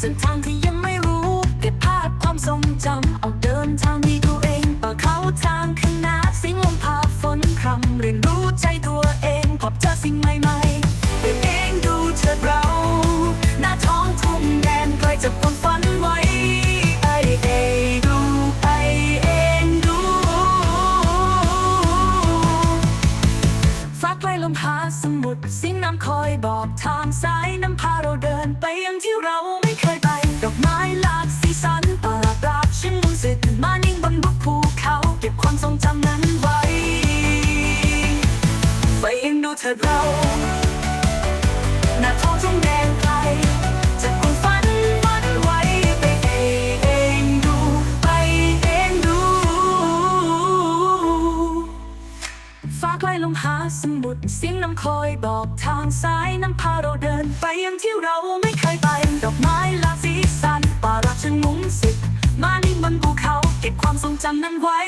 เส้นทางที่ยังไม่รู้เก็บภาพความทรงจำเอาเดินทางที่ตัวเองเปิดเขาทางข้างหน้าสิ่งลมพาฝนคำเรียนรู้ใจตัวเองพบเจอสิ่งใหม่ๆเรียนเองดูเธอเรา หน้าท้องทุ่งแดนไกลจะกความฝันไว้ไอเอดูไอเองดูฟ้าไกลมพาสมุดสิ่งน้ำคอยบอกทางสายน้ำพาเราเดินไปยังที่เรา ความทรงจำนั้นไว้ ไปยังดูเถิดเราหน้าท้องทุ่งแดงไกลจากความฝันฝันไว้ ไปเองดู ไปเองดู ฟ้าใกล้ลงหาสมุทรเสียงน้ำคอยบอกทางสายน้ำพาเราเดินไป ความทรงจำนั้นไว้